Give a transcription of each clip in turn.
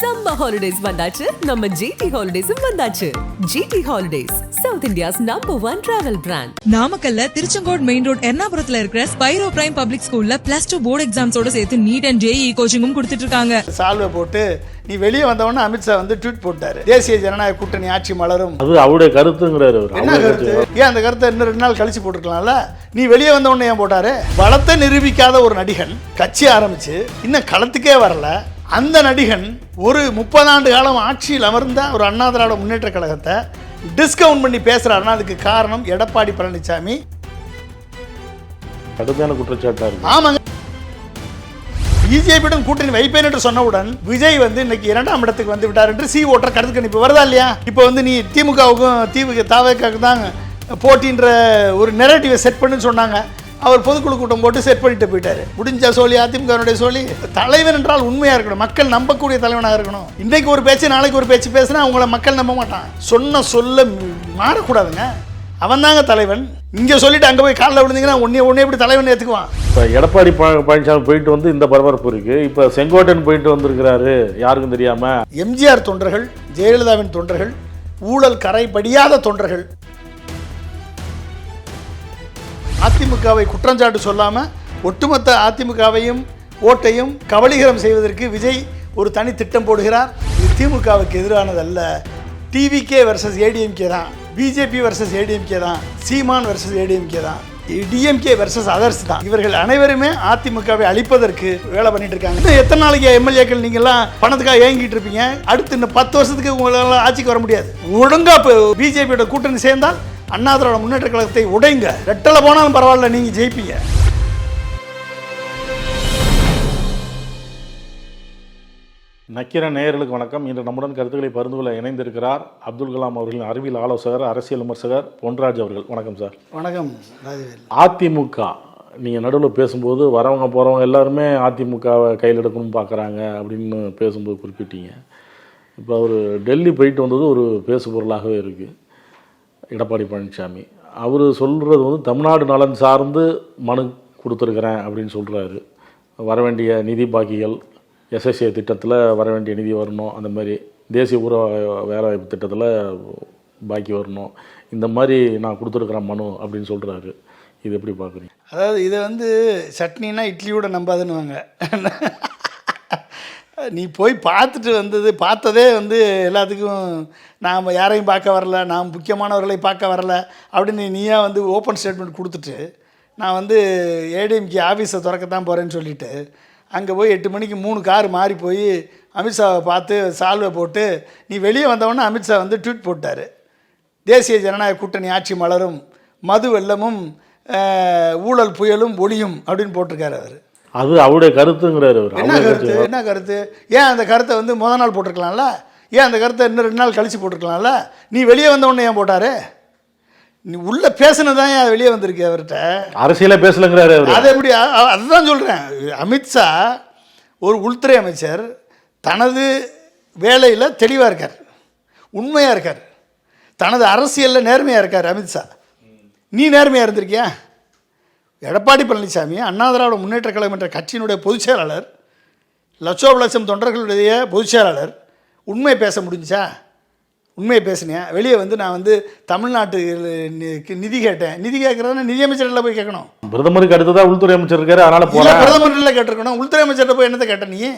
Summer holidays வந்தாச்சு. நம்ம GT ஹாலிடேஸும் வந்தாச்சு. GT holidays south India's number one travel brand நாமக்கல்ல திருச்செங்கோடு மெயின் ரோட் எர்ணாபுரத்துல இருக்கிற ஸ்பைரோ பிரைம் பப்ளிக் ஸ்கூல்ல பிளஸ் டூ போர்டு எக்ஸாம்ஸோட சேர்த்து நீட் அண்ட் ஜேஇ கோச்சிங்கும் கொடுத்துட்டு இருக்காங்க. சால்வை போட்டு நீ வெளியே வந்தவொடனே அமித்ஷா வந்து ட்வீட் போட்டாரு. தேசிய ஜனநாயக கூட்டணி ஆட்சி மலரும். அது அவருடைய கருத்துங்கிறாரு என்ன கருத்து. ஏன் அந்த கருத்தை இன்னும் ரெண்டு நாள் கழிச்சு போட்டுருக்கலாம்ல? நீ வெளியே வந்த உடனே ஏன் போட்டாரு? பலத்தை நிரூபிக்காத ஒரு நடிகன் கட்சி ஆரம்பிச்சு இன்னும் களத்துக்கே வரல. அந்த நடிகன் ஒரு முப்பதாண்டு காலம் ஆட்சியில் அமர்ந்த ஒரு அண்ணா திராவிட முன்னேற்ற கழகத்தை டிஸ்கவுண்ட் பண்ணி பேசுறாருன்னா அதுக்கு காரணம் எடப்பாடி பழனிசாமி கடுமையான குற்றச்சாட்டா இருக்கு. ஆமாங்க. பிஜேபியுடன் கூட்டணி வைப்பேன் என்று சொன்னவுடன் விஜய் வந்து இன்னைக்கு இரண்டாம் இடத்துக்கு வந்து விட்டார் என்று சி ஓட்டர் கருத்து கணிப்பு வருதா இல்லையா? இப்போ வந்து நீ திமுகவுக்கும் திமுக தாவக்காக்கு தான் போட்டின்ற ஒரு நெரேட்டிவை செட் பண்ணுன்னு சொன்னாங்க. அவர் பொதுக்குழு கூட்டம் போட்டு செட் பண்ணிட்டு போயிட்டாரு. முடிஞ்ச சோழி அதிமுகனுடைய சோழி. தலைவன் என்றால் உண்மையா இருக்கணும். மக்கள் நம்பக்கூடிய தலைவனாக இருக்கணும். இன்னைக்கு ஒரு பேச்சு நாளைக்கு ஒரு பேச்சு பேசினா அவங்கள மக்கள் நம்ப மாட்டான். சொன்ன சொல்ல மாறக்கூடாதுங்க. அவன் தாங்க தலைவன். இங்கே சொல்லிட்டு அங்கே போய் காலில் விழுந்தீங்கன்னா உன்னை உன்னை எப்படி தலைவன் ஏற்றுக்குவான் இப்போ எடப்பாடி பழ- பழனிசாமி போயிட்டு வந்து இந்த பரபரப்பு இருக்கு. இப்போ செங்கோட்டையன் போயிட்டு வந்திருக்கிறாரு. யாருக்கும் தெரியாம. எம்ஜிஆர் தொண்டர்கள் ஜெயலலிதாவின் தொண்டர்கள் ஊழல் கரை படியாத தொண்டர்கள் அதிமுகவை குற்றஞ்சாட்டு சொல்லாமல் ஒட்டுமொத்த அதிமுகவையும் ஓட்டையும் கபலீகரம் செய்வதற்கு விஜய் ஒரு தனி திட்டம் போடுகிறார். இது திமுகவுக்கு எதிரானதல்ல. டிவிகே வர்சஸ் ஏடிஎம்கே தான். பிஜேபி வர்சஸ் ஏடிஎம்கே தான். சீமான் வர்சஸ் ஏடிஎம்கே தான். டிஎம்கே வர்சஸ் அதர்ஸ் தான். இவர்கள் அனைவருமே அதிமுகவை அழிப்பதற்கு வேலை பண்ணிட்டு இருக்காங்க. இன்னும் எத்தனை நாளைக்கு எம்எல்ஏக்கள் நீங்கெல்லாம் பணத்துக்காக ஏங்கிட்டு இருப்பீங்க? அடுத்து இன்னும் பத்து வருஷத்துக்கு உங்களால் ஆட்சிக்கு வர முடியாது. ஒழுங்காக இப்போ பிஜேபியோட கூட்டணி சேர்ந்தால் அண்ணா திராவிட முன்னேற்ற கழகத்தை உடைங்க. ரெட்டலை போனாலும் பரவாயில்ல நீங்க ஜெயிப்பீங்க. நக்கிர நேயர்களுக்கு வணக்கம். இன்று நம்முடன் கருத்துக்களை பகிர்ந்து கொள்ள இணைந்திருக்கிறார் அப்துல் கலாம் அவர்களின் அறிவியல் ஆலோசகர் அரசியல் விமர்சகர் பொன்ராஜ் அவர்கள். வணக்கம் சார். வணக்கம் ராஜவேல். அதிமுக நீங்கள் நடுவில் பேசும்போது வரவங்க போகிறவங்க எல்லாருமே அதிமுகவை கையில் எடுக்கணும்னு பார்க்குறாங்க அப்படின்னு பேசும்போது குறிப்பிட்டீங்க. இப்போ அவர் டெல்லி போயிட்டு வந்தது ஒரு பேசு பொருளாகவே இருக்குது எடப்பாடி பழனிசாமி. அவர் சொல்கிறது வந்து தமிழ்நாடு நலன் சார்ந்து மனு கொடுத்துருக்குறேன் அப்படின்னு சொல்கிறாரு வர வேண்டிய நிதி பாக்கிகள் எஸ்எஸ்ஏ திட்டத்தில் வர வேண்டிய நிதி வரணும். அந்த மாதிரி தேசிய ஊர வேலைவாய்ப்பு திட்டத்தில் பாக்கி வரணும். இந்த மாதிரி நான் கொடுத்துருக்குறேன் மனு அப்படின்னு சொல்கிறாரு இது எப்படி பார்க்குறீங்க அதாவது இதை வந்து சட்னினா இட்லியோட நம்பாதுன்னுவாங்க. நீ போய் பார்த்துட்டு வந்தது பார்த்ததே வந்து எல்லாத்துக்கும் நாம் யாரையும் பார்க்க வரல நாம் முக்கியமானவர்களை பார்க்க வரல அப்படின்னு நீயா வந்து ஓப்பன் ஸ்டேட்மெண்ட் கொடுத்துட்டு நான் வந்து ஏடிஎம்கே ஆஃபீஸை திறக்கத்தான் போகிறேன்னு சொல்லிட்டு அங்கே போய் எட்டு மணிக்கு மூணு கார் மாறி போய் அமித்ஷாவை பார்த்து சால்வை போட்டு நீ வெளியே வந்தவொடனே அமித்ஷா வந்து ட்வீட் போட்டார். தேசிய ஜனநாயக கூட்டணி ஆட்சி மலரும் மது வெள்ளமும் ஊழல் புயலும் ஒளியும் அப்படின்னு போட்டிருக்காரு அவர். அது அவருடைய கருத்துங்கிறாரு அவர். என்ன கருத்து? என்ன கருத்து? ஏன் அந்த கருத்தை வந்து முத நாள் போட்டிருக்கலாம்ல? ஏன் அந்த கருத்தை இன்னும் ரெண்டு நாள் கழிச்சு போட்டிருக்கலாம்ல? நீ வெளியே வந்த உடனே ஏன் போட்டாரு? நீ உள்ள பேசுனதான் ஏன் வெளியே வந்திருக்கு அவர்கிட்ட? அரசியலே பேசலங்கிறாரு அவர். அது எப்படி? அதுதான் சொல்கிறேன் அமித்ஷா ஒரு உள்துறை அமைச்சர் தனது வேலையில் தெளிவாக இருக்கார். உண்மையாக இருக்கார். தனது அரசியலில் நேர்மையாக இருக்கார் அமித்ஷா நீ நேர்மையாக இருந்திருக்கியா? எடப்பாடி பழனிசாமி அண்ணா திராவிட முன்னேற்ற கழகம் என்ற கட்சியினுடைய பொதுச் செயலாளர் லட்சோப லட்சம் தொண்டர்களுடைய பொதுச் செயலாளர் உண்மை பேச முடிஞ்சா உண்மையை பேசுனியா? வெளியே வந்து நான் வந்து தமிழ்நாட்டு நி- நிதி கேட்டேன். நிதி கேட்குறதுனா நிதியமைச்சர்ல போய் கேட்கணும். பிரதமருக்கு அடுத்ததாக உள்துறை அமைச்சர் இருக்காரு அதனால போகிறேன் பிரதமர்ல கேட்டிருக்கணும். உள்துறை அமைச்சர்கிட்ட போய் என்னத்தை கேட்ட நீ?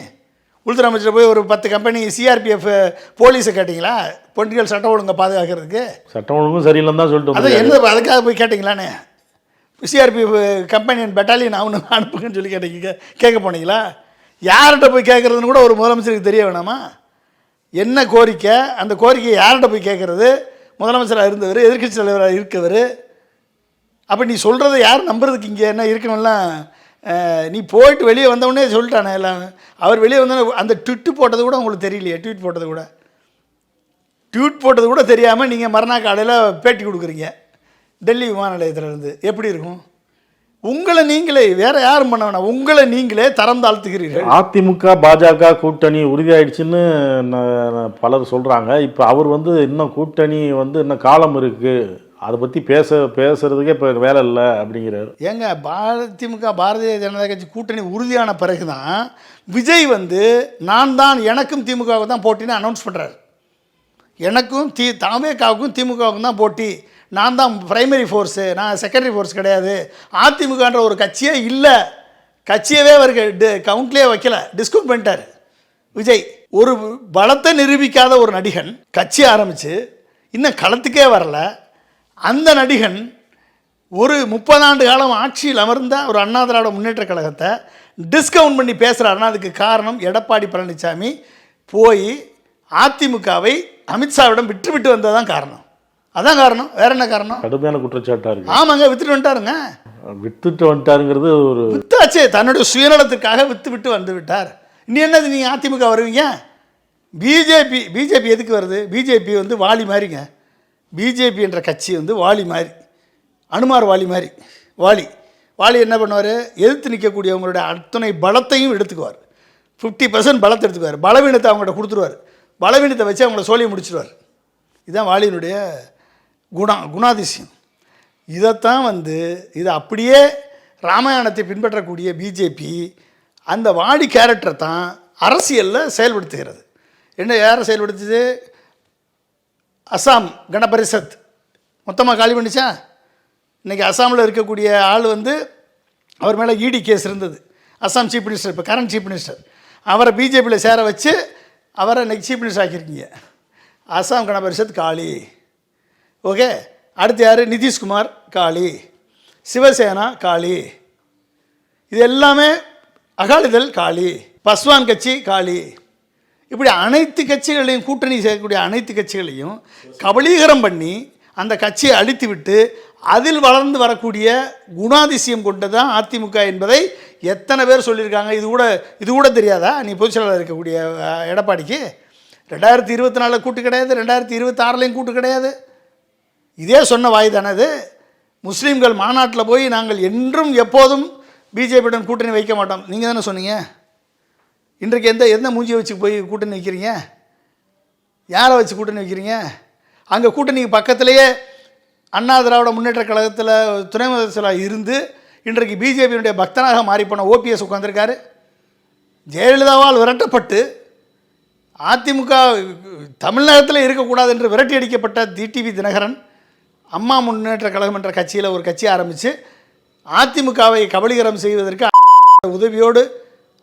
உள்துறை அமைச்சர் போய் ஒரு பத்து கம்பெனி சிஆர்பிஎஃப் போலீஸை கேட்டிங்களா? பொலிட்டிக்கல் சட்டம் ஒழுங்கை பாதுகாக்கிறதுக்கு? சட்டம் ஒழுங்கும் சரியில்லைன்னு தான் சொல்லிட்டு வந்திருக்காரு. என்ன அதுக்காக போய் கேட்டிங்களான்னு? சிஆர்பி கம்பெனியன் பெட்டாலியன் அவனு அனுப்புங்கன்னு சொல்லி கேட்டீங்க. கேட்க போனீங்களா? யார்கிட்ட போய் கேட்குறதுன்னு கூட ஒரு முதலமைச்சருக்கு தெரிய வேணாமா? என்ன கோரிக்கை? அந்த கோரிக்கையை யார்கிட்ட போய் கேட்குறது? முதலமைச்சராக இருந்தவர் எதிர்கட்சி தலைவராக இருக்கவர். அப்போ நீ சொல்கிறத யார் நம்புறதுக்கு இங்கே என்ன இருக்கணும்லாம் நீ போயிட்டு வெளியே வந்தவுடனே சொல்லிட்டானே எல்லாம். அவர் வெளியே வந்தோடனே அந்த ட்விட்டு போட்டது கூட உங்களுக்கு தெரியலையே ட்வீட் போட்டது கூட. ட்வீட் போட்டது கூட தெரியாமல் நீங்கள் மறுநாள் காலையில் பேட்டி கொடுக்குறீங்க. டெல்லி விமான நிலையத்திலேருந்து எப்படி இருக்கும்? உங்களை நீங்களே வேற யாரும் பண்ண வேணாம். உங்களை நீங்களே தரம் தாழ்த்துகிறீர்கள். அதிமுக பாஜக கூட்டணி உறுதியாயிடுச்சுன்னு பலர் சொல்றாங்க. இப்போ அவர் வந்து இன்னும் கூட்டணி வந்து இன்னும் காலம் இருக்கு. அதை பற்றி பேச பேசுறதுக்கே இப்போ வேலை இல்லை அப்படிங்கிறாரு. ஏங்க அதிமுக பாரதிய ஜனதா கட்சி கூட்டணி உறுதியான பிறகு தான் விஜய் வந்து நான் தான் எனக்கும் திமுகவுக்கு தான் போட்டின்னு அனௌன்ஸ் பண்ணுறாரு எனக்கும் தி தாவேக்காவுக்கும் திமுகவுக்கும் தான் போட்டி. நான் தான் பிரைமரி ஃபோர்ஸு நான் செகண்டரி ஃபோர்ஸ் கிடையாது. அதிமுகன்ற ஒரு கட்சியே இல்லை. கட்சியவே அவருக்கு கவுண்ட்லேயே வைக்கல. டிஸ்கவுண்ட் பண்ணிட்டார். விஜய் ஒரு பலத்தை நிரூபிக்காத ஒரு நடிகன் கட்சி ஆரம்பித்து இன்னும் களத்துக்கே வரல. அந்த நடிகன் ஒரு முப்பதாண்டு காலம் ஆட்சியில் அமர்ந்த ஒரு அண்ணா திராவிட முன்னேற்ற கழகத்தை டிஸ்கவுண்ட் பண்ணி பேசுகிறாருன்னா அதுக்கு காரணம் எடப்பாடி பழனிசாமி போய் அதிமுகவை அமித்ஷாவிடம் விட்டு விட்டு வந்ததான் காரணம். அதான் காரணம். வேற என்ன காரணம்? கடுமையான குற்றச்சாட்டாக இருக்கு. ஆமாங்க வித்துட்டு வந்துட்டாருங்க. வித்துட்டு வந்துட்டாருங்கிறது ஒரு வித்தாச்சே தன்னுடைய சுயநலத்துக்காக வித்து விட்டு வந்து விட்டார். இனி என்னது நீங்கள் அதிமுக வருவீங்க? பிஜேபி பிஜேபி எதுக்கு வருது? பிஜேபி வந்து வாலி மாதிரிங்க பிஜேபி என்ற கட்சி வந்து வாலி மாதிரி அனுமார் வாலி மாதிரி வாலி. வாலி என்ன பண்ணுவார்? எதிர்த்து நிற்கக்கூடியவங்களுடைய அத்தனை பலத்தையும் எடுத்துக்குவார். ஃபிஃப்டி பர்சன்ட் பலத்தை எடுத்துக்குவார். பலவீனத்தை அவங்கள்ட்ட கொடுத்துருவார். பலவீனத்தை வச்சு அவங்கள சோழியை முடிச்சிடுவார் இதுதான் வாலியினுடைய குணா குணாதிசயம். இதைத்தான் வந்து இது அப்படியே ராமாயணத்தை பின்பற்றக்கூடிய பிஜேபி அந்த வாடி கேரக்டரை தான் அரசியலில் செயல்படுத்துகிறது. என்ன யாரை செயல்படுத்துது? அசாம் கணபரிஷத். மொத்தமாக காலி பண்ணிச்சா? இன்றைக்கி அசாமில் இருக்கக்கூடிய ஆள் வந்து அவர் மேலே இடி கேஸ் இருந்தது. அசாம் சீஃப் மினிஸ்டர் இப்போ கரண்ட் சீஃப் மினிஸ்டர் அவரை பிஜேபியில் சேர வச்சு அவரை இன்னைக்கு சீஃப் மினிஸ்டர் ஆக்கியிருக்கீங்க. அசாம் கணபரிஷத் காலி. ஓகே? அடுத்து யார்? நிதிஷ்குமார் காளி. சிவசேனா காளி. இது எல்லாமே அகாலிதள் காளி. பஸ்வான் கட்சி காளி. இப்படி அனைத்து கட்சிகளையும் கூட்டணி செய்யக்கூடிய அனைத்து கட்சிகளையும் கபலீகரம் பண்ணி அந்த கட்சியை அழித்து விட்டு அதில் வளர்ந்து வரக்கூடிய குணாதிசயம் கொண்டதான் அதிமுக என்பதை எத்தனை பேர் சொல்லியிருக்காங்க? இது கூட இது கூட தெரியாதா? நீ பொதுச் செயலாளர் இருக்கக்கூடிய எடப்பாடிக்கு. ரெண்டாயிரத்தி இருபத்தி நாலில் கூட்டு கிடையாது ரெண்டாயிரத்தி இருபத்தாறுலேயும் கூட்டு கிடையாது. இதே சொன்ன வாய் தானது முஸ்லீம்கள் மாநாட்டில் போய் நாங்கள் என்றும் எப்போதும் பிஜேபியுடன் கூட்டணி வைக்க மாட்டோம். நீங்கள் தானே சொன்னீங்க? இன்றைக்கு எந்த எந்த மூஞ்சியை வச்சு போய் கூட்டணி வைக்கிறீங்க? யாரை வச்சு கூட்டணி வைக்கிறீங்க? அங்கே கூட்டணிக்கு பக்கத்திலேயே அண்ணா திராவிட முன்னேற்ற கழகத்தில் துணை முதலமைச்சராக இருந்து இன்றைக்கு பிஜேபியினுடைய பக்தனாக மாறிப்போன ஓபிஎஸ் உட்காந்துருக்காரு ஜெயலலிதாவால் விரட்டப்பட்டு அதிமுக தமிழ்நாட்டில் இருக்கக்கூடாது என்று விரட்டி அடிக்கப்பட்ட டிடிவி தினகரன் அம்மா முன்னேற்ற கழகம் என்ற கட்சியில் ஒரு கட்சி ஆரம்பித்து அதிமுகவை கபலீகரம் செய்வதற்கு உதவியோடு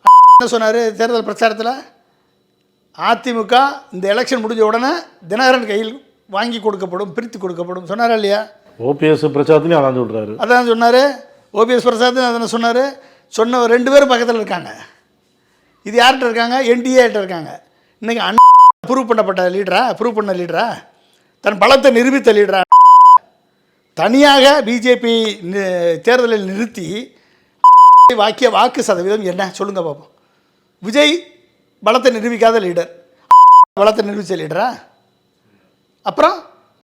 என்ன சொன்னார் தேர்தல் பிரச்சாரத்தில்? அதிமுக இந்த எலெக்ஷன் முடிஞ்ச உடனே தினகரன் கையில் வாங்கி கொடுக்கப்படும் பிரித்து கொடுக்கப்படும். சொன்னாரா இல்லையா? ஓபிஎஸ் பிரச்சாரத்துலையும் அதான் சொல்கிறாரு அதான் சொன்னார். ஓபிஎஸ் பிரசாத் அதான் சொன்னார். சொன்ன ரெண்டு பேரும் பக்கத்தில் இருக்காங்க. இது யார்கிட்ட இருக்காங்க? என்டிஏட்ட இருக்காங்க. இன்னைக்கு அண்ணா ப்ரூவ் பண்ணப்பட்ட லீடரா ப்ரூவ் பண்ண லீடரா தன் பலத்தை நிரூபித்த லீடரா தனியாக பிஜேபி தேர்தலில் நிறுத்தி வாக்கிய வாக்கு சதவீதம் என்ன? சொல்லுங்க பார்ப்போம் விஜய் பலத்தை நிரூபிக்காத லீடர். பலத்தை நிரூபித்த லீடரா? அப்புறம்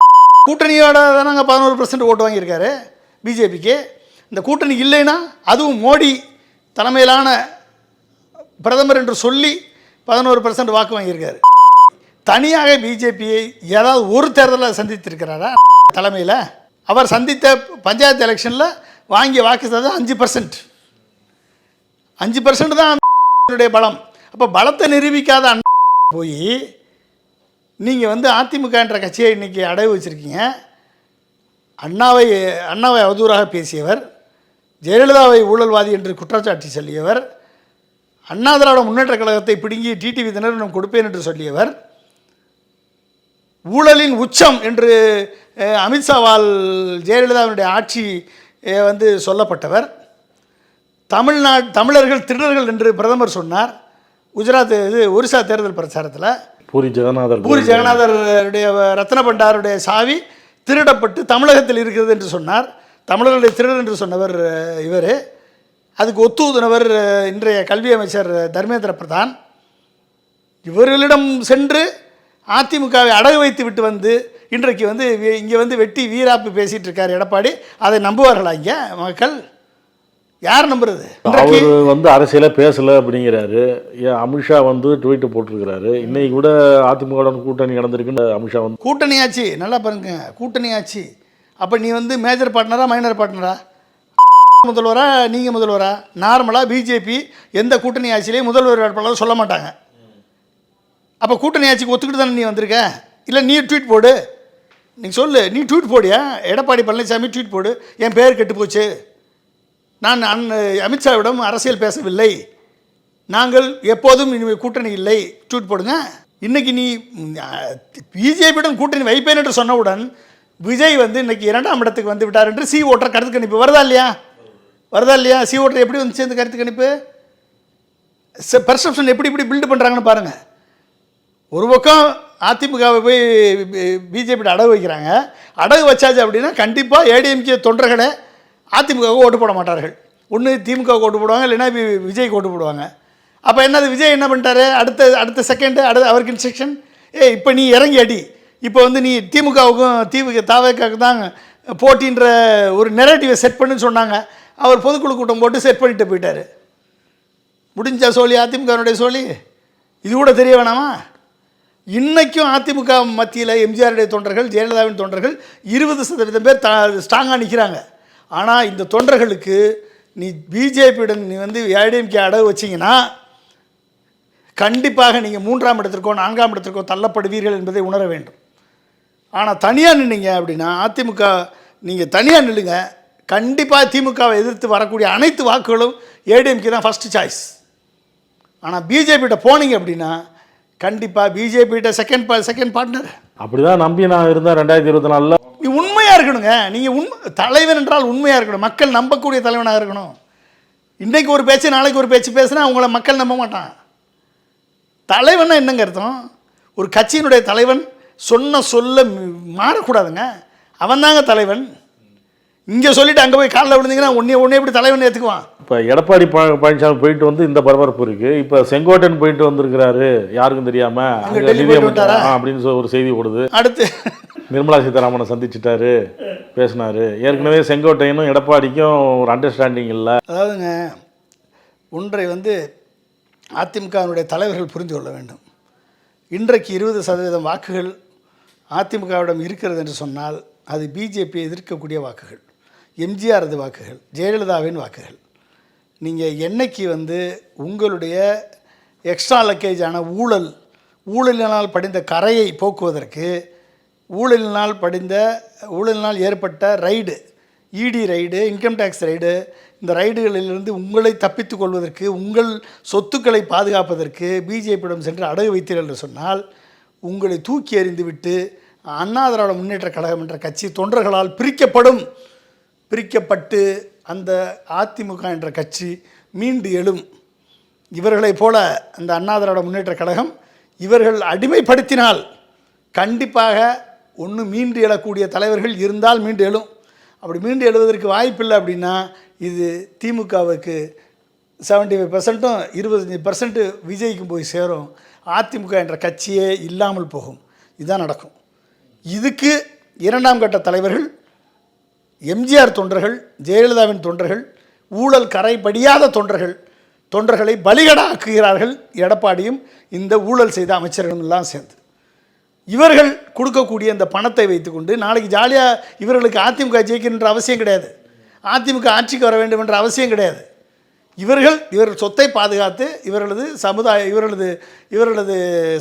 கூட்டணியோட தானங்க பதினோரு பர்சன்ட் ஓட்டு வாங்கியிருக்காரு பிஜேபிக்கு இந்த கூட்டணி இல்லைன்னா அதுவும் மோடி தலைமையிலான பிரதமர் என்று சொல்லி பதினோரு பர்சன்ட் வாக்கு வாங்கியிருக்காரு. தனியாக பிஜேபியை ஏதாவது ஒரு தேர்தலில் சந்தித்திருக்கிறாரா? தலைமையில்? அவர் சந்தித்த பஞ்சாயத்து எலெக்ஷனில் வாங்கிய வாக்கு சதவீதம் அஞ்சு பர்சன்ட் அஞ்சு பர்சன்ட் தான் பலம். அப்போ பலத்தை நிரூபிக்காத அண்ணா போய் நீங்கள் வந்து அதிமுகன்ற கட்சியை இன்றைக்கி அடைவு வச்சுருக்கீங்க. அண்ணாவை அண்ணாவை அவதூறாக பேசியவர் ஜெயலலிதாவை ஊழல்வாதி என்று குற்றச்சாட்டி சொல்லியவர் அண்ணா திராவிட முன்னேற்ற கழகத்தை பிடுங்கி டிடிவி தினரிடம் கொடுப்பேன் என்று சொல்லியவர் ஊழலின் உச்சம் என்று அமித்ஷாவால் ஜெயலலிதாவினுடைய ஆட்சி வந்து சொல்லப்பட்டவர். தமிழ்நாடு தமிழர்கள் திருடர்கள் என்று பிரதமர் சொன்னார். குஜராத் இது ஒரிசா தேர்தல் பிரச்சாரத்தில். பூரி ஜெகநாதர் பூரி ஜெகநாதருடைய ரத்ன பண்டாருடைய சாவி திருடப்பட்டு தமிழகத்தில் இருக்கிறது என்று சொன்னார். தமிழர்களுடைய திருடர் என்று சொன்னவர் இவர். அதுக்கு ஒத்துதுனவர் இன்றைய கல்வி அமைச்சர் தர்மேந்திர பிரதான். இவர்களிடம் சென்று அதிமுகவை அடகு வைத்து விட்டு வந்து இன்றைக்கு வந்து இங்கே வந்து வெட்டி வீராப்பு பேசிகிட்டு இருக்கார் எடப்பாடி. அதை நம்புவார்களா இங்கே மக்கள்? யார் நம்புறது? அவர் வந்து அரசியலே பேசல அப்படிங்கிறாரு. அமித்ஷா வந்து ட்வீட் போட்டிருக்கிறாரு. இன்னைக்கு கூட அதிமுக கூட்டணி நடந்திருக்குன்னு அமித்ஷா வந்து கூட்டணி ஆச்சு நல்லா பாருங்க. கூட்டணி ஆச்சு அப்போ நீ வந்து மேஜர் பார்ட்னரா மைனர் பார்ட்னரா முதல்வரா நீங்கள் முதல்வரா? நார்மலாக பிஜேபி எந்த கூட்டணி ஆட்சியிலையும் முதல்வர் வேட்பாளர் சொல்ல மாட்டாங்க. அப்போ கூட்டணி ஆட்சிக்கு ஒத்துக்கிட்டு தானே நீ வந்திருக்க? இல்லை நீ ட்வீட் போடு. நீங்கள் சொல்லு நீ ட்வீட் போடியா எடப்பாடி பழனிசாமி ட்வீட் போடு என் பேர் கெட்டு போச்சு. நான் அன் அமித்ஷாவிடம் அரசியல் பேசவில்லை. நாங்கள் எப்போதும் இனிமேல் கூட்டணி இல்லை. ட்வீட் போடுங்க. இன்றைக்கி நீ பிஜேபியுடன் கூட்டணி வைப்பேன் என்று சொன்னவுடன் விஜய் வந்து இன்றைக்கி இரண்டாம் இடத்துக்கு வந்து விட்டார் என்று சி ஓட்டர் கருத்து கணிப்பு. வருதா இல்லையா? வருதா இல்லையா? சி ஓட்டர் எப்படி வந்து சேர்ந்து கருத்து கணிப்பு? பெர்செப்ஷன் எப்படி இப்படி பில்டு பண்ணுறாங்கன்னு பாருங்கள் ஒரு பக்கம் அதிமுகவை போய் பிஜேபியில் அடகு வைக்கிறாங்க. அடகு வச்சாச்சு அப்படின்னா கண்டிப்பாக ஏடிஎம்கே தொண்டர்களே அதிமுகவுக்கு ஓட்டு போட மாட்டார்கள். ஒன்று திமுகவுக்கு ஓட்டு போடுவாங்க இல்லைன்னா வி- விஜய்க்கு ஓட்டு போடுவாங்க. அப்போ என்னது விஜய் என்ன பண்ணிட்டாரு? அடுத்த அடுத்த செகண்டு அடுத்த அவருக்கு இன்ஸ்ட்ரக்ஷன் ஏ இப்போ நீ இறங்கி அடி. இப்போ வந்து நீ திமுகவுக்கும் திமுக தாவேக்காவுக்கு தான் போட்டின்ற ஒரு நெரேட்டிவை செட் பண்ணுன்னு சொன்னாங்க. அவர் பொதுக்குழு கூட்டம் போட்டு செட் பண்ணிட்டு போயிட்டாரு. முடிஞ்சா சோழி அதிமுகவினுடைய சோழி? இது கூட தெரிய வேணாமா? இன்றைக்கும் அதிமுக மத்தியில் எம்ஜிஆருடைய தொண்டர்கள் ஜெயலலிதாவின் தொண்டர்கள் இருபது சதவீதம் பேர் த ஸ்ட்ராங்காக நிற்கிறாங்க ஆனால் இந்த தொண்டர்களுக்கு நீ பிஜேபியுடன் நீ வந்து ஏடிஎம்கே அடகு வச்சிங்கன்னா கண்டிப்பாக நீங்கள் மூன்றாம் இடத்திற்கோ நான்காம் இடத்திற்கோ தள்ளப்படுவீர்கள் என்பதை உணர வேண்டும். ஆனால் தனியாக நின்னீங்க அப்படின்னா அதிமுக நீங்கள் தனியாக நில்லுங்க. கண்டிப்பாக திமுகவை எதிர்த்து வரக்கூடிய அனைத்து வாக்குகளும் ஏடிஎம்கே தான் ஃபஸ்ட்டு சாய்ஸ் ஆனால் பிஜேபிகிட்ட போனீங்க அப்படின்னா கண்டிப்பாக பிஜேபிகிட்ட செகண்ட் செகண்ட் பார்ட்னர் அப்படிதான் நம்பி நான் இருந்தேன் ரெண்டாயிரத்தி இருபத்தி நாலில். நீ உண்மையாக இருக்கணுங்க. நீங்கள் உண்மை தலைவன் என்றால் உண்மையாக இருக்கணும். மக்கள் நம்பக்கூடிய தலைவனாக இருக்கணும். இன்றைக்கு ஒரு பேச்சு நாளைக்கு ஒரு பேச்சு பேசுனா உங்களை மக்கள் நம்ப மாட்டான். தலைவன்னா என்னங்க அர்த்தம்? ஒரு கட்சியினுடைய தலைவன் சொன்ன சொல்ல மாறக்கூடாதுங்க. அவன் தாங்க தலைவன். இங்கே சொல்லிட்டு அங்கே போய் காலில் விழுந்தீங்கன்னா உன்னை உன்னை எப்படி தலைவன் ஏற்றுக்குவான் இப்போ எடப்பாடி பழ- பழனிசாமி போயிட்டு வந்து இந்த பரபரப்பு இருக்கு. இப்போ செங்கோட்டன் போயிட்டு வந்திருக்கிறாரு. யாருக்கும் தெரியாம அப்படின்னு சொல்லி ஒரு செய்தி ஓடுது. அடுத்து. நிர்மலா சீதாராமனை சந்திச்சிட்டாரு. பேசினாரு. ஏற்கனவே செங்கோட்டையனும் எடப்பாடிக்கும் ஒரு அண்டர்ஸ்டாண்டிங் இல்லை. அதாவதுங்க ஒன்றை வந்து அதிமுகவினுடைய தலைவர்கள் புரிந்து கொள்ள வேண்டும். இன்றைக்கு இருபது சதவீதம் வாக்குகள் அதிமுகவிடம் இருக்கிறது என்று சொன்னால் அது பிஜேபியை எதிர்க்கக்கூடிய வாக்குகள். எம்ஜிஆரது வாக்குகள் ஜெயலலிதாவின் வாக்குகள். நீங்கள் என்னைக்கு வந்து உங்களுடைய எக்ஸ்ட்ரா லக்கேஜான ஊழல் ஊழலினால் படிந்த கரையை போக்குவதற்கு ஊழலினால் படிந்த ஊழலினால் ஏற்பட்ட ரைடு இடி ரைடு இன்கம் டேக்ஸ் ரைடு இந்த ரைடுகளிலிருந்து உங்களை தப்பித்து கொள்வதற்கு உங்கள் சொத்துக்களை பாதுகாப்பதற்கு பிஜேபியிடம் சென்று அடகு வைத்தீர்கள் என்று சொன்னால் உங்களை தூக்கி எறிந்துவிட்டு அண்ணா திராவிட முன்னேற்ற கழகம் என்ற கட்சி தொண்டர்களால் பிரிக்கப்படும் பிரிக்கப்பட்டு அந்த அதிமுக என்ற கட்சி மீண்டு எழும். இவர்களைப் போல அந்த அண்ணா திராவிட முன்னேற்ற கழகம் இவர்கள் அடிமைப்படுத்தினால் கண்டிப்பாக ஒன்று மீண்டு எழக்கூடிய தலைவர்கள் இருந்தால் மீண்டு எழும். அப்படி மீண்டு எழுவதற்கு வாய்ப்பில்லை அப்படின்னா இது திமுகவுக்கு செவன்டி ஃபைவ் பர்சன்ட்டும் இருபத்தஞ்சி பர்சன்ட்டு விஜய்க்கும் போய் சேரும். அதிமுக என்ற கட்சியே இல்லாமல் போகும். இதுதான் நடக்கும். இதுக்கு இரண்டாம் கட்ட தலைவர்கள் எம்ஜிஆர் தொண்டர்கள் ஜெயலலிதாவின் தொண்டர்கள் ஊழல் கரைபடியாத தொண்டர்கள் தொண்டர்களை பலிகடாக்குகிறார்கள் எடப்பாடியும் இந்த ஊழல் செய்த அமைச்சர்களும் எல்லாம் சேர்ந்து. இவர்கள் கொடுக்கக்கூடிய அந்த பணத்தை வைத்துக்கொண்டு நாளைக்கு ஜாலியாக இவர்களுக்கு அதிமுக ஜெயிக்கின்ற அவசியம் கிடையாது. அதிமுக ஆட்சிக்கு வர வேண்டும் என்ற அவசியம் கிடையாது. இவர்கள் இவர்கள் சொத்தை பாதுகாத்து இவர்களது சமுதாய இவர்களது இவர்களது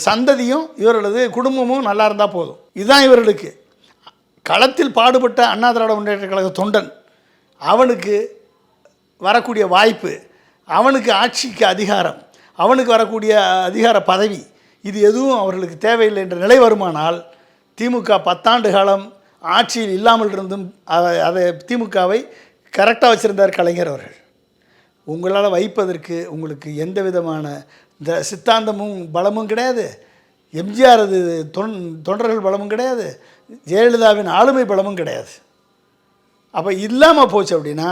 சந்ததியும் இவர்களது குடும்பமும் நல்லா இருந்தால் போதும். இதுதான் இவர்களுக்கு. களத்தில் பாடுபட்ட அண்ணா திராவிட முன்னேற்ற கழக தொண்டன் அவனுக்கு வரக்கூடிய வாய்ப்பு அவனுக்கு ஆட்சிக்கு அதிகாரம் அவனுக்கு வரக்கூடிய அதிகார பதவி இது எதுவும் அவர்களுக்கு தேவையில்லை என்ற நிலை வருமானால் திமுக பத்தாண்டு காலம் ஆட்சியில் இல்லாமல் இருந்தும் அதை அதை திமுகவை கரெக்டாக வச்சுருந்தார் கலைஞர் அவர்கள். உங்களால் வைப்பதற்கு உங்களுக்கு எந்த விதமான இந்த சித்தாந்தமும் பலமும் கிடையாது. எம்ஜிஆர் அது தொன் தொண்டர்கள் பலமும் கிடையாது. ஜெயலலிதாவின் ஆளுமை பலமும் கிடையாது. அப்போ இல்லாமல் போச்சு அப்படின்னா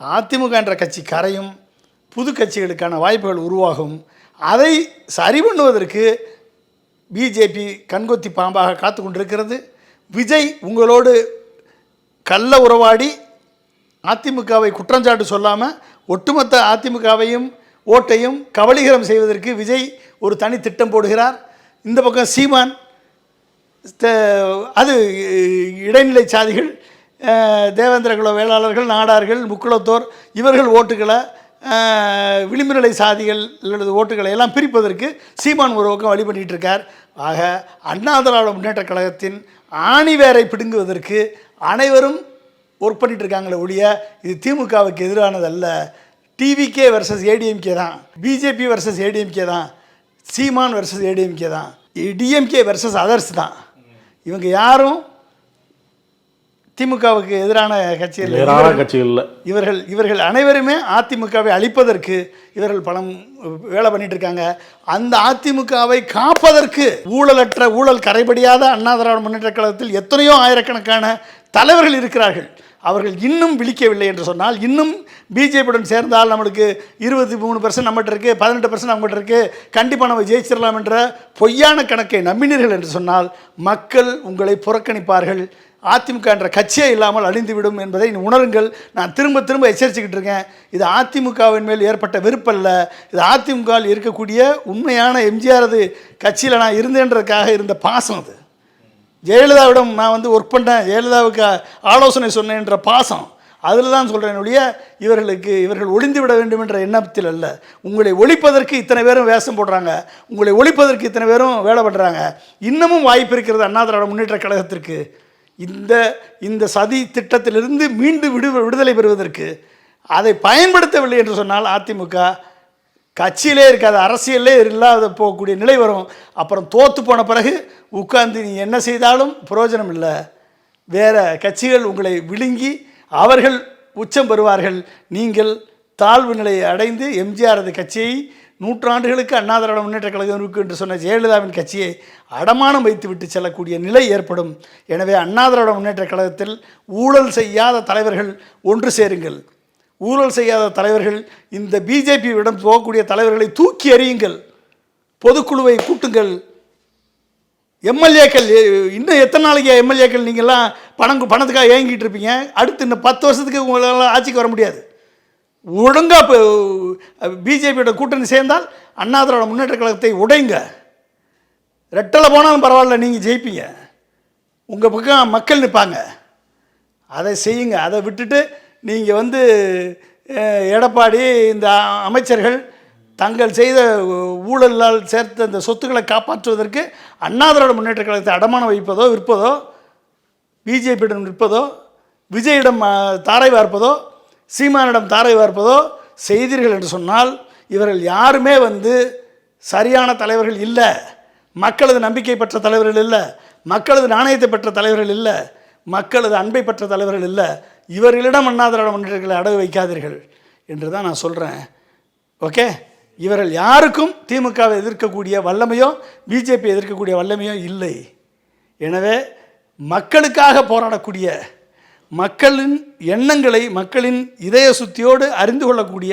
அதிமுக என்ற கட்சி கரையும் புது கட்சிகளுக்கான வாய்ப்புகள் உருவாகும். அதை சரி பண்ணுவதற்கு பிஜேபி கண்கொத்தி பாம்பாக காத்து கொண்டிருக்கிறது. விஜய் உங்களோடு கள்ள உறவாடி அதிமுகவை குற்றஞ்சாட்டு சொல்லாமல் ஒட்டுமொத்த அதிமுகவையும் ஓட்டையும் கபலீகரம் செய்வதற்கு விஜய் ஒரு தனி திட்டம் போடுகிறார். இந்த பக்கம் சீமான் அது இடைநிலை சாதிகள் தேவேந்திர குல வேளாளர்கள் நாடார்கள் முக்குளத்தோர் இவர்கள் ஓட்டுகளை விளிம்புநிலை சாதிகள் அல்லது ஓட்டுகளை எல்லாம் பிரிப்பதற்கு சீமான் ஒரு பக்கம் வழி பண்ணிகிட்டு இருக்கார் ஆக அண்ணா திராவிட முன்னேற்ற கழகத்தின் ஆணிவேரை பிடுங்குவதற்கு அனைவரும் ஒர்க் பண்ணிட்டு இருக்காங்களே ஒழிய இது திமுகவுக்கு எதிரானதல்ல. டிவிகே வர்சஸ் ஏடிஎம்கே தான். பிஜேபி வர்சஸ் ஏடிஎம்கே தான். சீமான் வர்சஸ் ஏடிஎம்கே தான். டிஎம்கே வர்சஸ் அதர்ஸ் தான். இவங்க யாரும் திமுகவுக்கு எதிரான கட்சியில் வேறான கட்சிகளில் இவர்கள் இவர்கள் அனைவருமே அதிமுகவை அழிப்பதற்கு இவர்கள் பணம் வேலை பண்ணிட்டு இருக்காங்க. அந்த அதிமுகவை காப்பதற்கு ஊழலற்ற ஊழல் கரைபடியாத அண்ணா திராவிட முன்னேற்ற கழகத்தில் எத்தனையோ ஆயிரக்கணக்கான தலைவர்கள் இருக்கிறார்கள். அவர்கள் இன்னும் விழிக்கவில்லை என்று சொன்னால் இன்னும் பிஜேபியுடன் சேர்ந்தால் நம்மளுக்கு இருபத்தி மூணு பர்சன்ட் நம்மகிட்ட இருக்குது பதினெட்டு பர்சன்ட் நம்மகிட்ட இருக்குது கண்டிப்பாக நம்ம ஜெயிச்சிடலாம் என்ற பொய்யான கணக்கை நம்பினீர்கள் என்று சொன்னால் மக்கள் உங்களை புறக்கணிப்பார்கள். அதிமுக என்ற கட்சியே இல்லாமல் அழிந்துவிடும் என்பதை உணருங்கள். நான் திரும்ப திரும்ப எச்சரிச்சுக்கிட்டு இருக்கேன். இது அதிமுகவின் மேல் ஏற்பட்ட வெறுப்பல்ல. இது அதிமுகவில் இருக்கக்கூடிய உண்மையான எம்ஜிஆரது கட்சியில் நான் இருந்தேன்றதுக்காக இருந்த பாசம் அது. ஜெயலலிதாவிடம் நான் வந்து ஒர்க் பண்ணேன். ஜெயலலிதாவுக்கு ஆலோசனை சொன்னேன்ற பாசம். அதில் தான் சொல்கிறேன் ஒழிய இவர்களுக்கு இவர்கள் ஒளிந்து விட வேண்டும் என்ற எண்ணத்தில் அல்ல. உங்களை ஒழிப்பதற்கு இத்தனை பேரும் வேஷம் போடுறாங்க. உங்களை ஒழிப்பதற்கு இத்தனை பேரும் வேலை பண்ணுறாங்க இன்னமும் வாய்ப்பு இருக்கிறது அண்ணா திராவிட முன்னேற்ற கழகத்திற்கு. இந்த இந்த சதி திட்டத்திலிருந்து மீண்டும் விடு விடுதலை பெறுவதற்கு. அதை பயன்படுத்தவில்லை என்று சொன்னால் அதிமுக கட்சியிலே இருக்காது அரசியலே இல்லாத போகக்கூடிய நிலை வரும். அப்புறம் தோற்று போன பிறகு உட்கார்ந்து நீ என்ன செய்தாலும் பிரயோஜனம் இல்லை. வேறு கட்சிகள் உங்களை விழுங்கி அவர்கள் உச்சம் பெறுவார்கள். நீங்கள் தாழ்வு நிலையை அடைந்து எம்ஜிஆரது கட்சியை நூற்றாண்டுகளுக்கு அண்ணா திராவிட முன்னேற்ற கழகம் இருக்கு என்று சொன்ன ஜெயலலிதாவின் கட்சியை அடமானம் வைத்துவிட்டு செல்லக்கூடிய நிலை ஏற்படும். எனவே அண்ணா திராவிட முன்னேற்ற கழகத்தில் ஊழல் செய்யாத தலைவர்கள் ஒன்று சேருங்கள். ஊழல் செய்யாத தலைவர்கள் இந்த பிஜேபியிடம் போகக்கூடிய தலைவர்களை தூக்கி எறியுங்கள். பொதுக்குழுவை கூட்டுங்கள். எம்எல்ஏக்கள் இன்னும் எத்தனை நாளைக்கு எம்எல்ஏக்கள் நீங்கள்லாம் பணம் பணத்துக்காக ஏங்கிட்டு இருப்பீங்க? அடுத்து இன்னும் பத்து வருஷத்துக்கு உங்களால் ஆட்சிக்கு வர முடியாது. ஒழுங்காக இப்போ பிஜேபியோட கூட்டணி சேர்ந்தால் அண்ணா திராவிட முன்னேற்ற கழகத்தை உடைங்க. ரெட்டலை போனாலும் பரவாயில்ல நீங்கள் ஜெயிப்பீங்க. உங்கள் பக்கம் மக்கள் நிற்பாங்க. அதை செய்யுங்க. அதை விட்டுட்டு நீங்கள் வந்து எடப்பாடி இந்த அமைச்சர்கள் தங்கள் செய்த ஊழலால் சேர்த்த இந்த சொத்துக்களை காப்பாற்றுவதற்கு அண்ணாதிராவிட முன்னேற்ற கழகத்தை அடமானம் வைப்பதோ விற்பதோ பிஜேபியிடம் நிற்பதோ விஜயிடம் தாரை வார்ப்பதோ சீமானிடம் தாரை வார்ப்பதோ செய்தீர்கள் என்று சொன்னால் இவர்கள் யாருமே வந்து சரியான தலைவர்கள் இல்லை மக்களது நம்பிக்கை பெற்ற தலைவர்கள் இல்லை மக்களது நாணயத்தை பெற்ற தலைவர்கள் இல்லை மக்களது அன்பை பெற்ற தலைவர்கள் இல்லை இவர்களிடம் அண்ணா திராவிட முன்னேற்றங்களை அடகு வைக்காதீர்கள் என்று தான் நான் சொல்கிறேன் ஓகே? இவர்கள் யாருக்கும் திமுகவை எதிர்க்கக்கூடிய வல்லமையோ பிஜேபி எதிர்க்கக்கூடிய வல்லமையோ இல்லை. எனவே மக்களுக்காக போராடக்கூடிய மக்களின் எண்ணங்களை மக்களின் இதய சுத்தியோடு அறிந்து கொள்ளக்கூடிய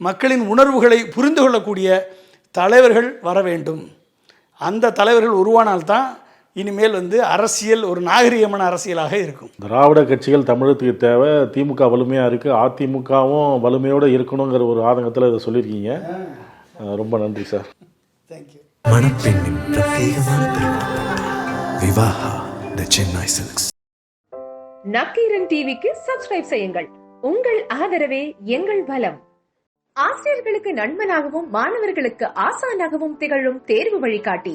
மக்களின் உணர்வுகளை புரிந்து கொள்ளக்கூடிய தலைவர்கள் வர வேண்டும். அந்த தலைவர்கள் உருவானால்தான் இனிமேல் வந்து அரசியல் ஒரு நாகரிகமான அரசியலாக இருக்கும். திராவிட கட்சிகள் தமிழகத்துக்கு தேவை. திமுக வலிமையாக இருக்குது அதிமுகவும் வலிமையோடு இருக்கணுங்கிற ஒரு ஆதங்கத்தில் இதை சொல்லியிருக்கீங்க. ரொம்ப நன்றி சார். தேங்க்யூ மணப்பெண்ணின் பிரத்யேகமான விவாஹா த சென்னை சில்க்ஸ் நக்கீரன் டிவிக்கு சப்ஸ்கிரைப் செய்யுங்கள். உங்கள் ஆதரவே எங்கள் பலம் ஆசிரியர்களுக்கு நண்பனாகவும் மாணவர்களுக்கு ஆசானாகவும் திகழும் தேர்வு வழிகாட்டி.